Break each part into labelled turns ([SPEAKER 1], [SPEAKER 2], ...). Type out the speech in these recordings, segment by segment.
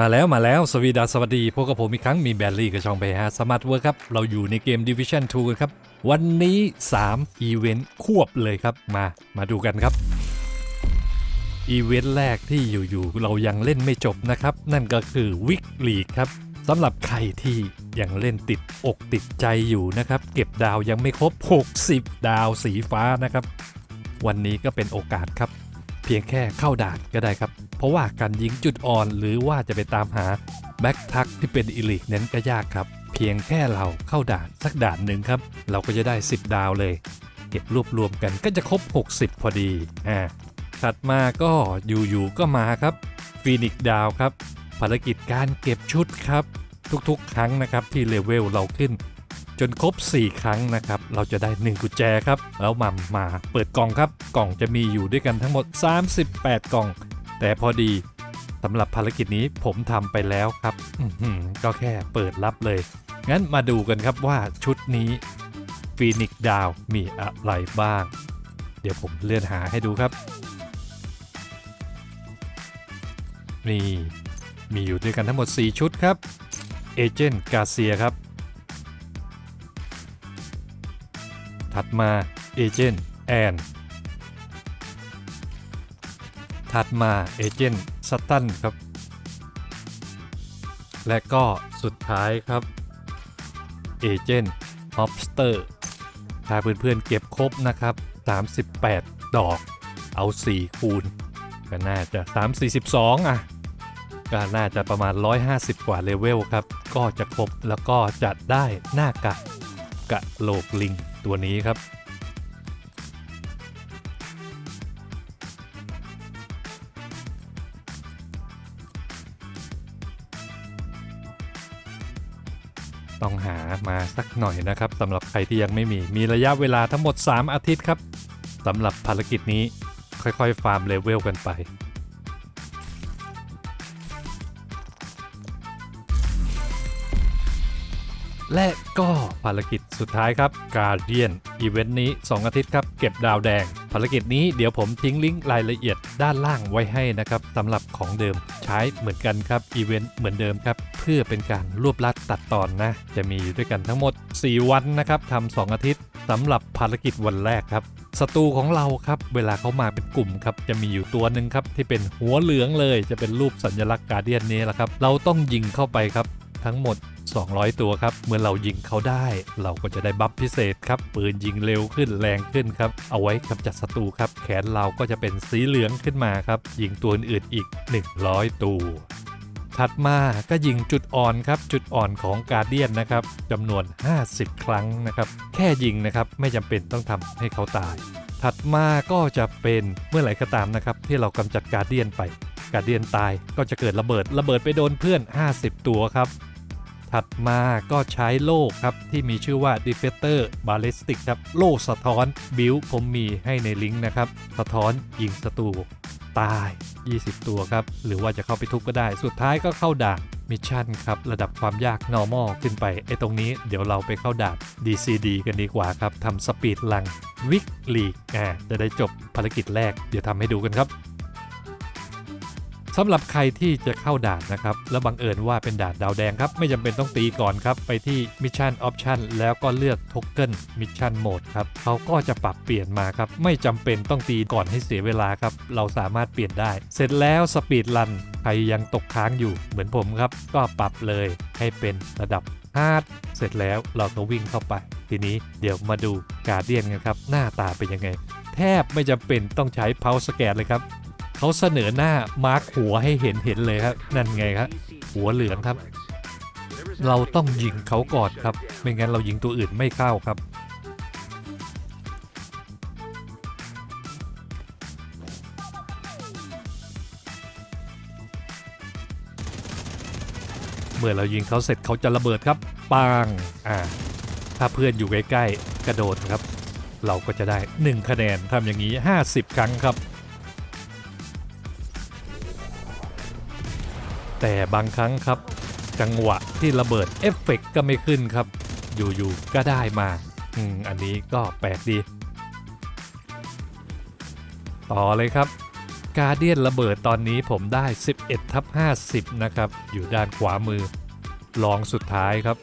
[SPEAKER 1] มาแล้วมาแล้ว สวีดาสวัสดี พวกกับผมอีกครั้งมีแบลลี่กับช่องไปฮะสมาร์ทเวิร์ครับ เราอยู่ในเกม Division 2กันครับ วันนี้ 3 อีเวนต์ควบเลยครับ มา มาดูกันครับ อีเวนต์แรกที่อยู่ๆเรายังเล่นไม่จบนะครับ นั่นก็คือวิกลีกครับสำหรับใครที่ยังเล่นติดอกติดใจอยู่นะครับ เก็บดาวยังไม่ครบ 60 ดาวสีฟ้านะครับ วันนี้ก็เป็นโอกาสครับ เพียงแค่เข้าด่านก็ได้ครับ เพราะว่าการยิงจุดอ่อนหรือว่าจะไปตามหาแบ็กทักที่เป็นอิลิกเน้นก็ยากครับ เพียงแค่เราเข้าด่านสักด่านหนึ่งครับ เราก็จะได้ 10 ดาวเลย เก็บรวบรวมกันก็จะครบ 60 พอดีอ่าถัดมาก็อยู่ๆก็มาครับฟีนิกดาวครับ ภารกิจการเก็บชุดครับ ทุกๆ ครั้งนะครับที่เลเวลเราขึ้น จนครบ 4 ครั้งนะครับ เราจะได้ 1 กุญแจครับ แล้วมามมาเปิดกล่องครับ กล่องจะมีอยู่ด้วยกันทั้งหมด 38 กล่อง แต่พอดีสำหรับภารกิจนี้ผมทำไปแล้วครับก็แค่เปิดรับเลย งั้นมาดูกันครับว่าชุดนี้ฟีนิกดาวมีอะไรบ้าง เดี๋ยวผมเลื่อนหาให้ดูครับ นี่ มีอยู่ด้วยกันทั้งหมด 4 ชุดครับเอเจนต์กาเซียครับ ถัดมาเอเจนต์แอนถัดมาเอเจนต์สตันครับ และก็สุดท้ายครับเอเจนต์ฮอปสเตอร์ถ้าเพื่อนๆเก็บครบนะครับ 38 ดอก เอา 4 คูณ ก็น่าจะ 342 อะ ก็น่าจะประมาณ 150 กว่าเลเวลครับ ก็จะครบแล้วก็จะได้หน้ากาก กะโหลกลิงตัวนี้ครับ ต้องหามาสักหน่อยนะครับสำหรับใครที่ยังไม่มีมีระยะเวลาทั้งหมด 3 อาทิตย์ครับสำหรับภารกิจนี้ค่อยๆ ฟาร์มเลเวลกันไป และก็ภารกิจสุดท้ายครับ Guardian อีเวนต์นี้ 2 อาทิตย์ครับ เก็บดาวแดง ภารกิจนี้เดี๋ยวผมทิ้งลิงก์รายละเอียดด้านล่างไว้ให้นะครับสำหรับของเดิมใช้เหมือนกันครับอีเวนต์เหมือนเดิมครับ เพื่อเป็นการรวบลัดตัดตอนนะ จะมีอยู่ด้วยกันทั้งหมด 4 วันนะครับทำ2อาทิตย์สำหรับภารกิจวันแรกครับศัตรูของเราครับ เวลาเขามาเป็นกลุ่มครับ จะมีอยู่ตัวหนึ่งครับ ที่เป็นหัวเหลืองเลย จะเป็นรูปสัญลักษณ์การเดียนนี้แหละครับ เราต้องยิงเข้าไปครับ ทั้งหมด 200 ตัวครับ เมื่อเรายิงเขาได้ เราก็จะได้บัฟพิเศษครับ ปืนยิงเร็วขึ้นแรงขึ้นครับ เอาไว้กำจัดศัตรูครับ แขนเราก็จะเป็นสีเหลืองขึ้นมาครับ ยิงตัวอื่นอีก 100 ตัวถัดมาก็ยิงจุดอ่อนครับ จุดอ่อนของการเดียนนะครับจำนวน 50 ครั้งนะครับ แค่ยิงนะครับไม่จำเป็นต้องทำให้เขาตาย ถัดมาก็จะเป็นเมื่อไหร่ก็ตามนะครับที่เรากำจัดการเดียนไป การเดียนตายก็จะเกิดระเบิดระเบิดไปโดนเพื่อน 50 ตัวครับ ถัดมาก็ใช้โล่ครับ ที่มีชื่อว่า Deflector Ballistic ครับ โล่สะท้อนบิวผมมีให้ในลิงก์นะครับ สะท้อนยิงศัตรูตาย 20 ตัวครับ หรือว่าจะเข้าไปทุบก็ได้ สุดท้ายก็เข้าด่านมิชชั่นครับ ระดับความยาก normal ขึ้นไปไอ้ตรงนี้เดี๋ยวเราไปเข้าด่าน DCD กันดีกว่าครับทำสปีดลังวิกลีกอ่าจะได้จบภารกิจแรก เดี๋ยวทำให้ดูกันครับ สำหรับใครที่จะเข้าด่านนะครับ แล้วบังเอิญว่าเป็นด่านดาวแดงครับ ไม่จำเป็นต้องตีก่อนครับ ไปที่ Mission Option แล้วก็เลือก Token Mission Mode ครับเขาก็จะปรับเปลี่ยนมาครับ ไม่จำเป็นต้องตีก่อนให้เสียเวลาครับ เราสามารถเปลี่ยนได้ เสร็จแล้วสปีดรันใครยังตกค้างอยู่เหมือนผมครับ ก็ปรับเลยให้เป็นระดับ hard เสร็จแล้วเราก็วิ่งเข้าไป ทีนี้เดี๋ยวมาดูการเดียนกันครับ หน้าตาเป็นยังไง แทบไม่จำเป็นต้องใช้เพาสแกนเลยครับ เขาเสนอหน้ามาร์คหัวให้เห็นเห็นเลยครับนั่นไงครับหัวเหลืองครับ เราต้องยิงเขาก่อนครับ ไม่งั้นเรายิงตัวอื่นไม่เข้าครับ เมื่อเรายิงเขาเสร็จเขาจะระเบิดครับปังอ่าถ้าเพื่อนอยู่ใกล้ๆกระโดดครับ เราก็จะได้ 1 คะแนนทำอย่างนี้ 50 ครั้งครับ แต่บางครั้งครับ จังหวะที่ระเบิดเอฟเฟกต์ก็ไม่ขึ้นครับ อยู่ๆก็ได้มาอืมอันนี้ก็แปลกดี ต่อเลยครับการเดียนระเบิดตอนนี้ผมได้ 11ทับ50 นะครับ อยู่ด้านขวามือ ลองสุดท้ายครับ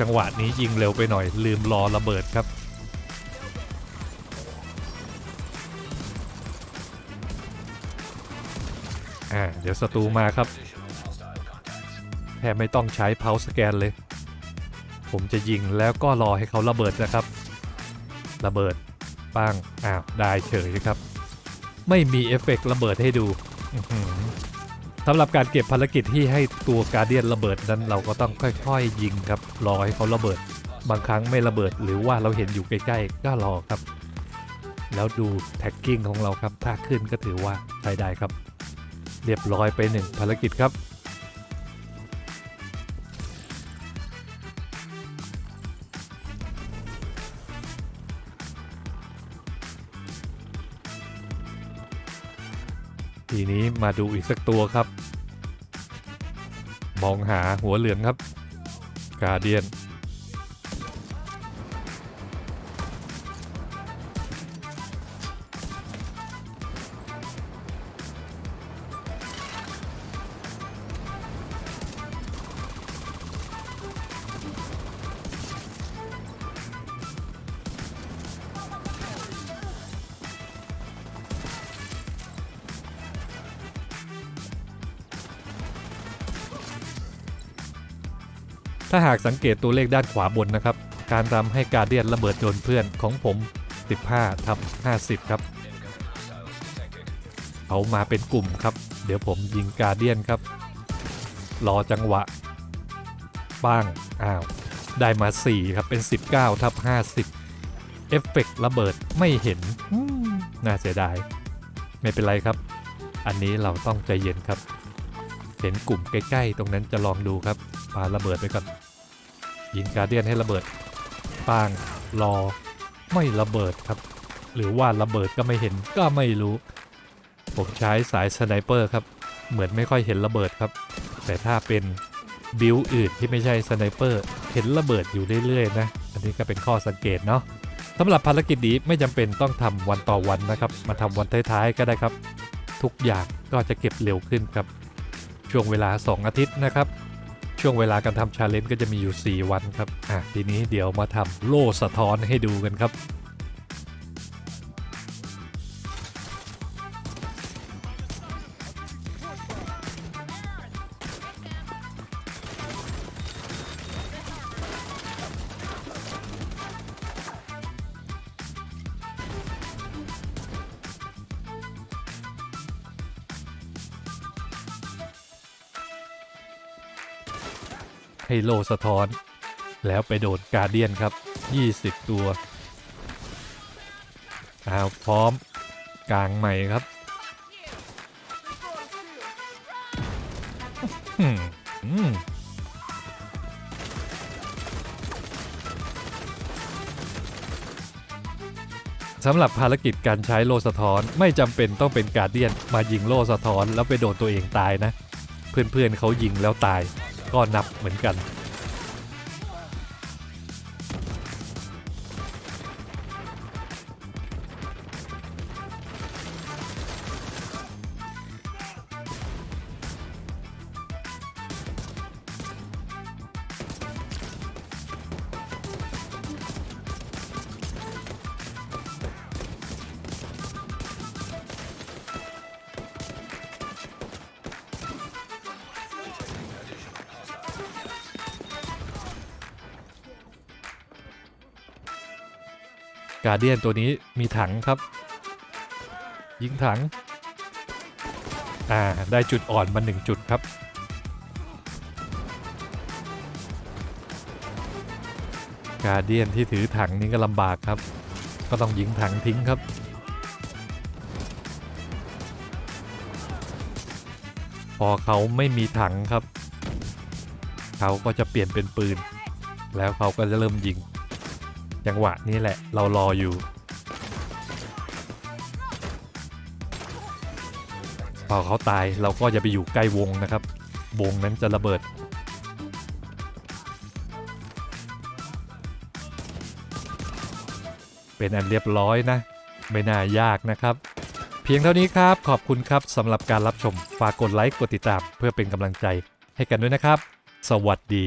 [SPEAKER 1] จังหวะนี้ยิงเร็วไปหน่อยลืมรอระเบิดครับ ดี๋ยวศัตรูมาครับ แทบไม่ต้องใช้เพาสแกนเลย ผมจะยิงแล้วก็รอให้เขาระเบิดนะครับ ระเบิดปังอ้าวได้เฉยครับ ไม่มีเอฟเฟกต์ระเบิดให้ดูสำหรับการเก็บภารกิจที่ให้ตัวการเดียนระเบิดนั้นเราก็ต้องค่อยๆ ยิงครับ รอให้เขาระเบิด บางครั้งไม่ระเบิดหรือว่าเราเห็นอยู่ใกล้ๆก็รอครับ แล้วดูแท็กกิ้งของเราครับ ถ้าขึ้นก็ถือว่าใช้ได้ครับ เรียบร้อยไปหนึ่งภารกิจครับ ทีนี้มาดูอีกสักตัวครับ มองหาหัวเหลืองครับ กาเดียน ถ้าหากสังเกตตัวเลขด้านขวาบนนะครับ การทำให้การเดียนระเบิดโดนเพื่อนของผม 15ทับ50 ครับเขามาเป็นกลุ่มครับ เดี๋ยวผมยิงการเดียนครับ รอจังหวะป้างอ้าว ได้มา 4 ครับเป็น 19ทับ50 เอฟเฟกต์ระเบิดไม่เห็นน่าเสียดาย ไม่เป็นไรครับ อันนี้เราต้องใจเย็นครับ เห็นกลุ่มใกล้ ๆ ตรงนั้นจะลองดูครับปาระเบิดไปก่อน ยิงการเดียนให้ระเบิดป้างรอไม่ระเบิดครับ หรือว่าระเบิดก็ไม่เห็นก็ไม่รู้ ผมใช้สายสไนเปอร์ครับ เหมือนไม่ค่อยเห็นระเบิดครับ แต่ถ้าเป็นบิลอื่นที่ไม่ใช่สไนเปอร์เห็นระเบิดอยู่เรื่อยๆนะ อันนี้ก็เป็นข้อสังเกตเนาะสำหรับภารกิจนี้ไม่จำเป็นต้องทำวันต่อวันนะครับ มาทำวันท้ายๆก็ได้ครับ ทุกอย่างก็จะเก็บเร็วขึ้นครับ ช่วงเวลา 2 อาทิตย์นะครับ ช่วงเวลาการทำชาเลนจ์ก็จะมีอยู่ 4 วันครับ อะ ทีนี้เดี๋ยวมาทำโล่สะท้อนให้ดูกันครับ ให้โลสะท้อน แล้วไปโดนการเดียนครับ 20 ตัวอ้าวพร้อมกลางใหม่ครับสำหรับภารกิจการใช้โลสะท้อนไม่จำเป็นต้องเป็นการเดียนมายิงโลสะท้อนแล้วไปโดนตัวเองตายนะ เพื่อนๆเขายิงแล้วตาย ก็นับเหมือนกัน การเดียนตัวนี้มีถังครับ ยิงถัง อ่า ได้จุดอ่อนมาหนึ่งจุดครับ การเดียนที่ถือถังนี้ก็ลำบากครับ ก็ต้องยิงถังทิ้งครับพอเขาไม่มีถังครับ เขาก็จะเปลี่ยนเป็นปืน แล้วเขาก็จะเริ่มยิง จังหวะนี้แหละเรารออยู่พอเขาตายเราก็จะไปอยู่ใกล้วงนะครับ วงนั้นจะระเบิด เป็นอันเรียบร้อยนะ ไม่น่ายากนะครับ เพียงเท่านี้ครับขอบคุณครับสำหรับการรับชม ฝากกดไลค์กดติดตาม เพื่อเป็นกำลังใจให้กันด้วยนะครับ สวัสดี